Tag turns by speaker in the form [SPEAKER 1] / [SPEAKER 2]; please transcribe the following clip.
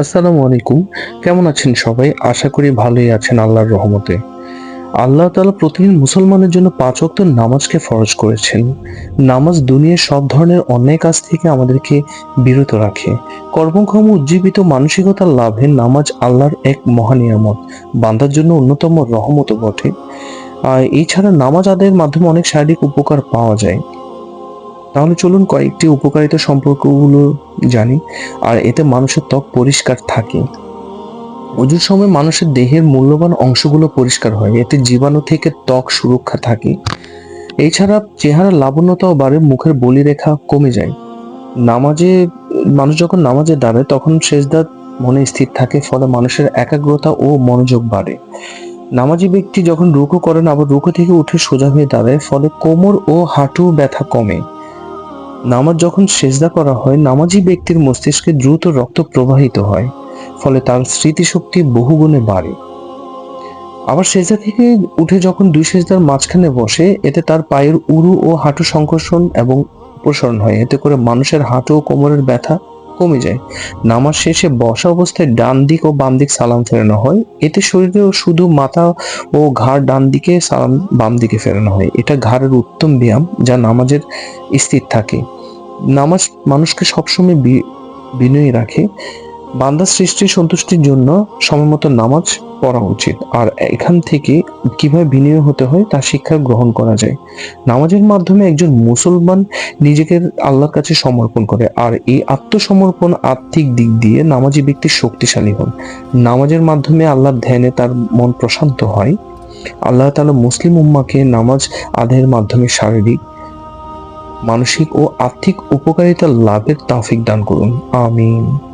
[SPEAKER 1] আসসালামু আলাইকুম। কেমন আছেন সবাই? আশা করি ভালোই আছেন আল্লাহর রহমতে। আল্লাহ তাআলা প্রতিদিন মুসলমানের জন্য পাঁচ ওয়াক্ত নামাজকে ফরজ করেছেন। নামাজ দুনিয়ার সব ধরনের অন্যায় কাজ থেকে আমাদেরকে বিরত রাখে। কর্মক্ষম, উজ্জীবিত মানসিকতার লাভে নামাজ আল্লাহর এক মহানিয়ামত বান্দার জন্য অন্যতম রহমত বটে। এছাড়া নামাজ আদায়ের মাধ্যমে অনেক শারীরিক উপকার পাওয়া যায়। তাহলে চলুন কয়েকটি উপকারিতা সম্পর্কগুলো জানি। আর এতে মানুষের ত্বক পরিষ্কার থাকে। অজুর সময় মানুষের দেহের মূল্যবান অংশগুলো পরিষ্কার হয়। এতে জীবাণু থেকে ত্বক সুরক্ষা থাকে। এছাড়া চেহারা লাবণ্যতাও বাড়ে, মুখের বলিরেখা কমে যায়। নামাজে, মানুষ যখন নামাজে দাঁড়ায়, তখন শেষদার মনে স্থির থাকে, ফলে মানুষের একাগ্রতা ও মনোযোগ বাড়ে। নামাজি ব্যক্তি যখন রুকু করেন, আবার রুকু থেকে উঠে সোজা হয়ে দাঁড়ায়, ফলে কোমর ও হাঁটু ব্যথা কমে। নামাজ যখন সেজদা করা হয়, নামাজি ব্যক্তির মস্তিষ্কে দ্রুত রক্ত প্রবাহিত হয়, ফলে তার স্মৃতিশক্তি বহুগুণে বাড়ে। আবার সেজদা থেকে উঠে যখন দুই সেজদার মাঝখানে বসে, এতে তার পায়ের উরু ও হাঁটু সংকর্ষণ এবং প্রসারণ হয়। এতে করে মানুষের হাঁটু ও কোমরের ব্যথা কমে যায়। নামাজ শেষে বসা অবস্থায় ডান দিক ও বাম দিক সালাম ফেরানো হয়। এতে শরীরে শুধু মাথা ও ঘাড় ডান দিকে সালাম বাম দিকে ফেরানো হয়। এটা ঘাড়ের উত্তম ব্যায়াম যা নামাজের স্থির থাকে। নামাজ মানুষকে সবসময় বিনয়ী রাখে। বান্দা সৃষ্টির সন্তুষ্টির জন্য সময়মতো নামাজ পড়া উচিত। আর এখান থেকে কীভাবে বিনয় হতে হয় তা শিক্ষা গ্রহণ করা যায়। নামাজের মাধ্যমে একজন মুসলমান নিজেকে আল্লাহর কাছে সমর্পণ করে। আর এই আত্মসমর্পণ আর্থিক দিক দিয়ে নামাজি ব্যক্তি শক্তিশালী হন। নামাজের মাধ্যমে আল্লাহর ধ্যানে তার মন প্রশান্ত হয়। আল্লাহ তাআলা মুসলিম উম্মাকে নামাজ আদায়ের মাধ্যমে শারীরিক, মানসিক ও আর্থিক উপকারিতা লাভের তাফিক দান করুন। আমিন।